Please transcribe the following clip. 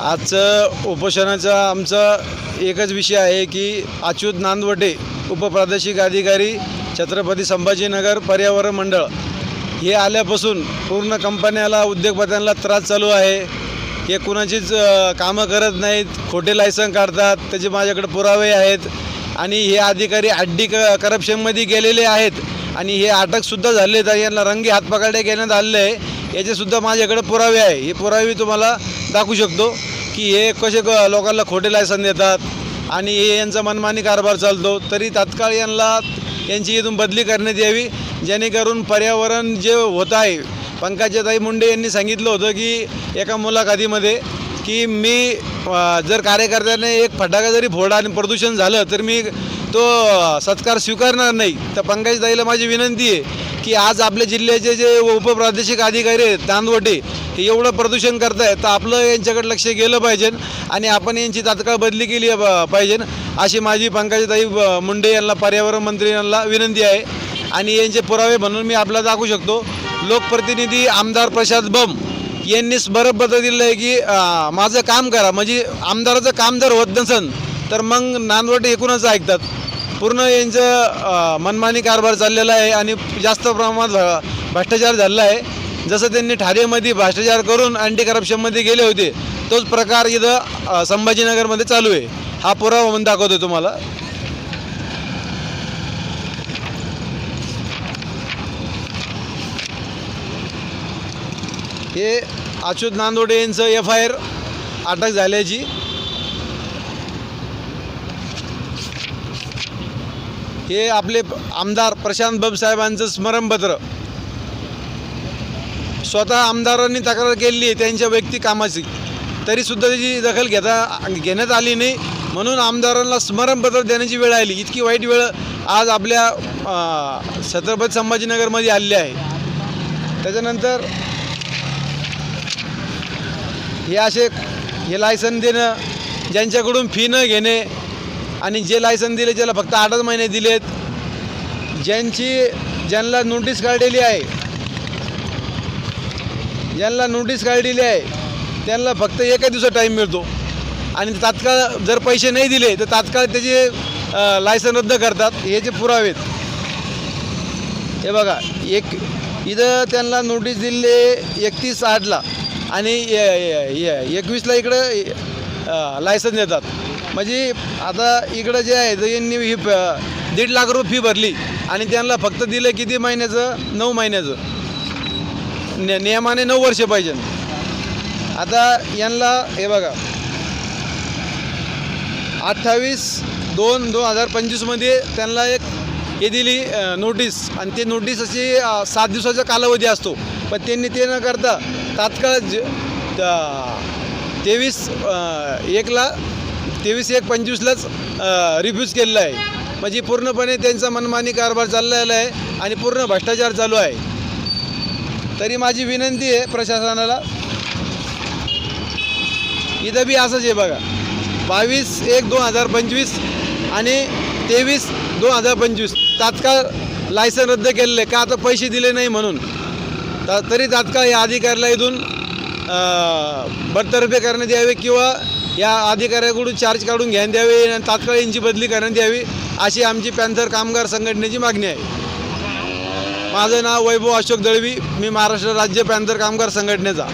आजचं उपोषणाचा आमचा एकच विषय आहे की अच्युत नांदवटे उपप्रादेशिक अधिकारी छत्रपती संभाजीनगर पर्यावरण मंडळ हे आल्यापासून पूर्ण कंपन्याला उद्योगपत्यांना त्रास चालू आहे. हे कुणाचीच कामं करत नाहीत खोटे लायसन काढतात त्याचे माझ्याकडे पुरावे आहेत. आणि हे अधिकारी अड्डी क करप्शनमध्ये गेलेले आहेत. आणि हे अटकसुद्धा झाले आहेत यांना रंगी हातपकडे घेण्यात आलेले आहे. याचेसुद्धा माझ्याकडे पुरावे आहे. हे पुरावे तुम्हाला दाखवू शकतो. की हे कसे क लोकांना खोटे लायसन देतात आणि हे यांचा मनमानी कारभार चालतो. तरी तात्काळ यांना यांची इथून बदली करण्यात यावी. जेणेकरून पर्यावरण जे होत आहे पंकजाताई मुंडे यांनी सांगितलं होतं की एका मुलाखतीमध्ये की मी जर कार्यकर्त्याने एक फटाका जरी फोडा आणि प्रदूषण झालं तर मी तो सत्कार स्वीकारणार नाही. तर पंकजताईला माझी विनंती आहे की आज आपल्या जिल्ह्याचे जे उपप्रादेशिक अधिकारी आहेत तांदवटे हे एवढं प्रदूषण करतायत तर आपलं यांच्याकडे लक्ष गेलं पाहिजे आणि आपण यांची तात्काळ बदली केली पाहिजे. अशी माझी पंकजाताई मुंडे यांना पर्यावरण मंत्री यांना विनंती आहे. आणि यांचे पुरावे म्हणून मी आपल्याला दाखवू शकतो. लोकप्रतिनिधी आमदार प्रसाद बम यांनीच बरोबर दिलं आहे की माझं काम करा. म्हणजे आमदाराचं काम जर होत नसेल तर मग नानवटे एकूणच ऐकतात. पूर्ण यांचं मनमानी कारभार चाललेला आहे आणि जास्त प्रमाणात भ- भ्रष्टाचार झालेला आहे. जसं त्यांनी ठाणेमध्ये भ्रष्टाचार करून अँटी करप्शनमध्ये गेले होते तोच प्रकार इथं संभाजीनगरमध्ये चालू आहे. हा पुरावा म्हणून दाखवतो तुम्हाला. हे अच्युत नांदोडे यांचं एफ आय आर अटक झाल्याची. हे आपले आमदार प्रशांत बब साहेबांचं स्मरणपत्र. स्वतः आमदारांनी तक्रार केली आहे त्यांच्या वैयक्तिक कामाची. तरीसुद्धा त्याची दखल घेता घेण्यात आली नाही. म्हणून आमदारांना स्मरणपत्र देण्याची वेळ आली. इतकी वाईट वेळ आज आपल्या छत्रपती संभाजीनगरमध्ये आलेली आहे. त्याच्यानंतर हे असे हे लायसन देणं ज्यांच्याकडून फी न घेणे आणि जे लायसन दिले त्याला फक्त आठच महिने दिलेत ज्यांची ज्यांना नोटीस काढलेली आहे ज्यांना नोटीस काढलेली आहे. त्यांना फक्त एका दिवसात टाईम मिळतो. आणि तात्काळ जर पैसे नाही दिले तर तात्काळ त्याचे लायसन रद्द करतात. याचे पुरावेत हे बघा एक इथं त्यांना नोटीस दिले एकतीस आठला आणि एकवीसला इकडं लायसन देतात. म्हणजे आता इकडं जे आहे तर यांनी ही दीड लाख रुपये फी भरली. आणि त्यांना फक्त दिलं किती महिन्याचं? नऊ महिन्याचं. नि नियमाने नऊ वर्ष पाहिजे. आता यांना हे बघा. अठ्ठावीस दोन दोन हजार पंचवीसमध्ये त्यांना एक हे दिली नोटीस आणि ते नोटीस अशी सात दिवसाचा कालावधी असतो. पण त्यांनी ते न करता तात्काळ ज तेवीस एकला तेवीस एक पंचवीसलाच रिफ्यूज केलेलं आहे. म्हणजे पूर्णपणे त्यांचा मनमानी कारभार चाललेला आहे आणि पूर्ण भ्रष्टाचार चालू आहे. तरी माझी विनंती आहे प्रशासनाला. इथं बी असंच आहे बघा. बावीस एक दोन हजार पंचवीस आणि तेवीस दोन हजार पंचवीस. तात्काळ लायसन रद्द केलेलं आहे का आता पैसे दिले नाही म्हणून. त तरी तात्काळ या अधिकाऱ्याला इथून बडतर्फे करण्यात यावे किंवा या अधिकाऱ्याकडून चार्ज काढून घ्यायला द्यावे आणि तात्काळ यांची बदली करण्यात यावी अशी आमची पॅन्थर कामगार संघटनेची मागणी आहे. माझं नाव वैभव अशोक दळवी. मी महाराष्ट्र राज्य पॅन्थर कामगार संघटनेचा.